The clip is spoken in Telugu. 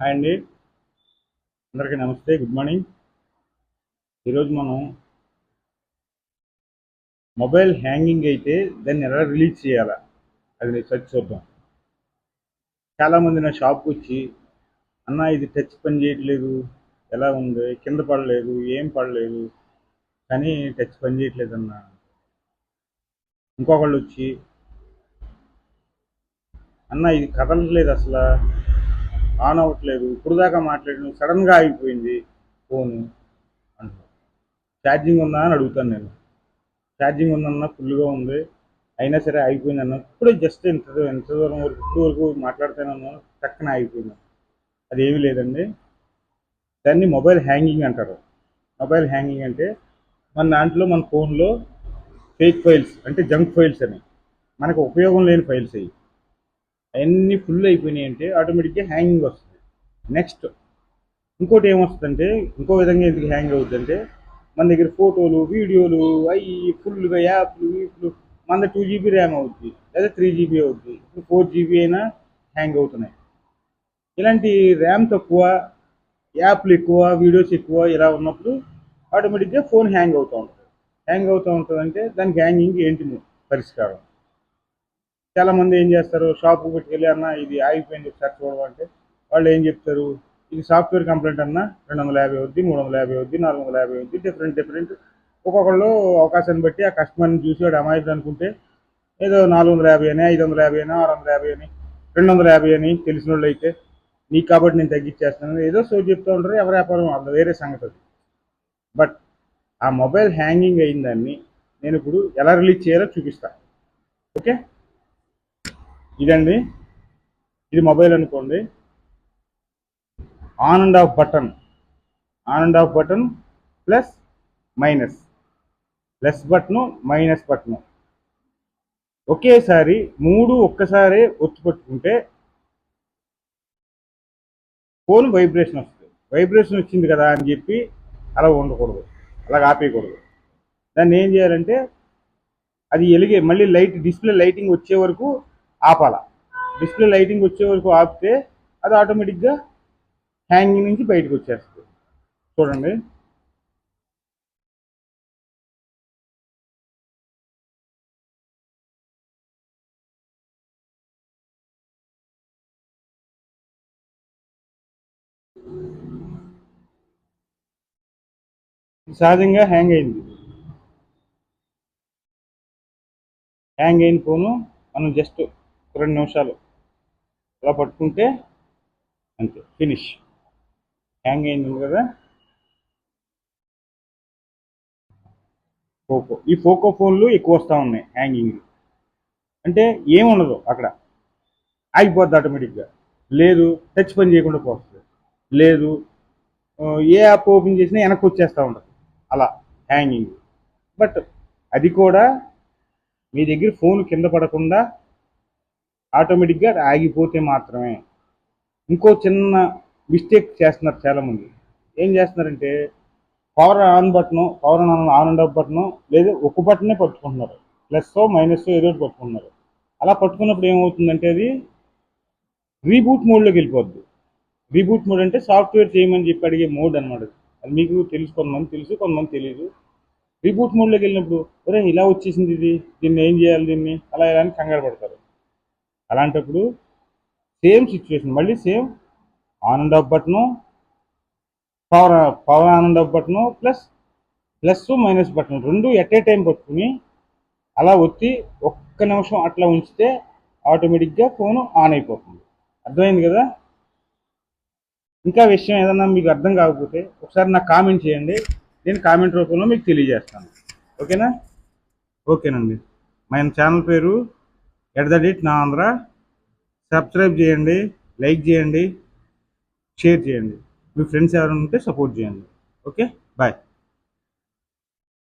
హాయ్ అండి. అందరికీ నమస్తే గుడ్ మార్నింగ్. ఈరోజు మనం మొబైల్ హ్యాంగింగ్ అయితే దాన్ని ఎలా రిలీజ్ చేయాలా? అది నేను సెర్చ్ చూద్దాం. చాలామంది నా షాప్కి వచ్చి అన్న ఇది టచ్ పని చేయట్లేదు. ఎలా ఉంది? కింద పడలేదు. ఏం పడలేదు. కానీ టచ్ పని చేయట్లేదు అన్న. ఇంకొకళ్ళు వచ్చి అన్న ఇది కదలట్లేదు అసలు. ఆన్ అవ్వట్లేదు ఇప్పుడు దాకా మాట్లాడిన సడన్గా ఆగిపోయింది ఫోను అంటారు ఛార్జింగ్ ఉందా అని అడుగుతాను నేను. ఛార్జింగ్ ఉందన్న ఫుల్గా ఉంది అయినా సరే ఆగిపోయింది అన్న ఇప్పుడే జస్ట్ ఎంత ఎంత దూరం వరకు ఇప్పుడు వరకు మాట్లాడుతానన్నా టక్కన ఆగిపోయింది. అది ఏమీ లేదండి. దాన్ని మొబైల్ హ్యాంగింగ్ అంటారు. మొబైల్ హ్యాంగింగ్ అంటే మన దాంట్లో మన ఫోన్లో ఫేక్ ఫైల్స్ అంటే జంక్ ఫైల్స్ అని. మనకు ఉపయోగం లేని ఫైల్స్ అవి అవన్నీ ఫుల్ అయిపోయినాయి అంటే ఆటోమేటిక్గా హ్యాంగింగ్ వస్తుంది. నెక్స్ట్ ఇంకోటి ఏమొస్తుందంటే ఇంకో విధంగా ఎందుకు హ్యాంగ్ అవుతుందంటే మన దగ్గర ఫోటోలు వీడియోలు అవి ఫుల్గా యాప్లు వీప్లు మన టూ జీబీ ర్యామ్ అవుద్ది లేదా త్రీ జీబీ అవుద్ది. ఇప్పుడు ఫోర్ జీబీ అయినా హ్యాంగ్ అవుతున్నాయి. ఇలాంటి ర్యామ్ తక్కువ యాప్లు ఎక్కువ వీడియోస్ ఎక్కువ ఇలా ఉన్నప్పుడు ఆటోమేటిక్గా ఫోన్ హ్యాంగ్ అవుతూ ఉంటుంది. హ్యాంగ్ అవుతూ ఉంటుంది అంటే దానికి హ్యాంగింగ్ ఏంటి పరిష్కారం? చాలా మంది ఏం చేస్తారు షాప్కి పెట్టుకెళ్ళి అన్న ఇది ఆగిపోయింది ఒకసారి చూడమంటే వాళ్ళు ఏం చెప్తారు ఇది సాఫ్ట్వేర్ కంప్లైంట్ అన్న రెండు వందల యాభై వద్ది మూడు వందల యాభై వద్ది నాలుగు వందల యాభై వద్ది డిఫరెంట్ డిఫరెంట్ ఒక్కొక్కళ్ళు అవకాశాన్ని బట్టి ఆ కస్టమర్ని చూసి వాడు అమాయకుడు అనుకుంటే ఏదో నాలుగు వందల యాభై అని ఐదు వందల యాభై అని ఆరు వందల యాభై అని రెండు వందల యాభై అని తెలిసిన వాళ్ళు అయితే నీకు కాబట్టి నేను తగ్గించేస్తాను ఏదో సో చెప్తూ ఉంటారు ఎవరి వ్యాపారం అది వేరే సంగతి అది. బట్ ఆ మొబైల్ హ్యాంగింగ్ అయిందాన్ని నేను ఇప్పుడు ఎలా రిలీజ్ చేయాలో చూపిస్తాను ఓకే ఇదండి. ఇది మొబైల్ అనుకోండి. On and off button. On and off button plus minus. Plus button minus button. ఒకేసారి మూడు ఒక్కసారి ఒత్తి పట్టుకుంటే ఫోన్ వైబ్రేషన్ వస్తుంది. వైబ్రేషన్ వచ్చింది కదా అని చెప్పి అలా ఉండకూడదు. అలా ఆపేయకూడదు. దాన్ని ఏం చేయాలంటే అది ఎలిగే మళ్ళీ లైట్ డిస్ప్లే లైటింగ్ వచ్చే వరకు ఆపాల? డిస్ప్లే లైటింగ్ వచ్చే వరకు ఆపితే అది ఆటోమేటిక్గా హ్యాంగింగ్ నుంచి బయటకు వచ్చేస్తుంది. చూడండి. సహజంగా హ్యాంగ్ అయింది. హ్యాంగ్ అయిన ఫోను మనం జస్ట్ రెండు నిమిషాలు. అలా పట్టుకుంటే అంతే ఫినిష్ హ్యాంగ్ అయింది కదా? పోకో ఈ పోకో ఫోన్లు ఎక్కువ వస్తూ ఉన్నాయి హ్యాంగింగ్ అంటే ఏముండదు అక్కడ. ఆగిపోద్ది ఆటోమేటిక్గా లేదు టచ్ పని చేయకుండా పోతుంది. లేదు ఏ యాప్ ఓపెన్ చేసినా వెనక్కి వచ్చేస్తూ ఉంటుంది. అలా హ్యాంగింగ్ బట్ అది కూడా మీ దగ్గర ఫోన్ కింద పడకుండా ఆటోమేటిక్గా ఆగిపోతే మాత్రమే. ఇంకో చిన్న మిస్టేక్ చేస్తున్నారు చాలామంది. ఏం చేస్తున్నారంటే power on button power on on and off button లేదా ఒక బటనే పట్టుకుంటున్నారు. ప్లస్ మైనస్ ఏదో ఒకటి పట్టుకుంటున్నారు. అలా పట్టుకున్నప్పుడు ఏమవుతుందంటే అది రీబూట్ మోడ్లోకి వెళ్ళిపోద్ది. రీబూట్ మోడ్ అంటే సాఫ్ట్వేర్ చేయమని చెప్పి అడిగే మోడ్ అనమాట అది. మీకు తెలుసు కొంతమంది తెలుసు కొంతమంది తెలియదు. రీబూట్ మోడ్లోకి వెళ్ళినప్పుడు ఒరే ఇలా వచ్చేసింది ఇది. దీన్ని ఏం చేయాలి దీన్ని? అలా ఇలా అని కంగారు పడతారు. అలాంటప్పుడు సేమ్ సిచ్యువేషన్ మళ్ళీ same on and off button power power on and off button plus plus minus button రెండు ఎట్ ఏ టైం పట్టుకుని అలా ఒత్తి ఒక్క నిమిషం అట్లా ఉంచితే ఆటోమేటిక్గా ఫోన్ ఆన్ అయిపోతుంది. అర్థమైంది కదా? ఇంకా విషయం ఏదన్నా మీకు అర్థం కాకపోతే ఒకసారి నాకు కామెంట్ చేయండి. నేను కామెంట్ రూపంలో మీకు తెలియజేస్తాను. ఓకేనా? ఓకేనండి. మన ఛానల్ పేరు ఎట్ ద డేట్ నా ఆంధ్ర సబ్స్క్రైబ్ చేయండి లైక్ చేయండి షేర్ చేయండి. మీ ఫ్రెండ్స్ ఎవరైనా ఉంటే సపోర్ట్ చేయండి. ఓకే? బాయ్.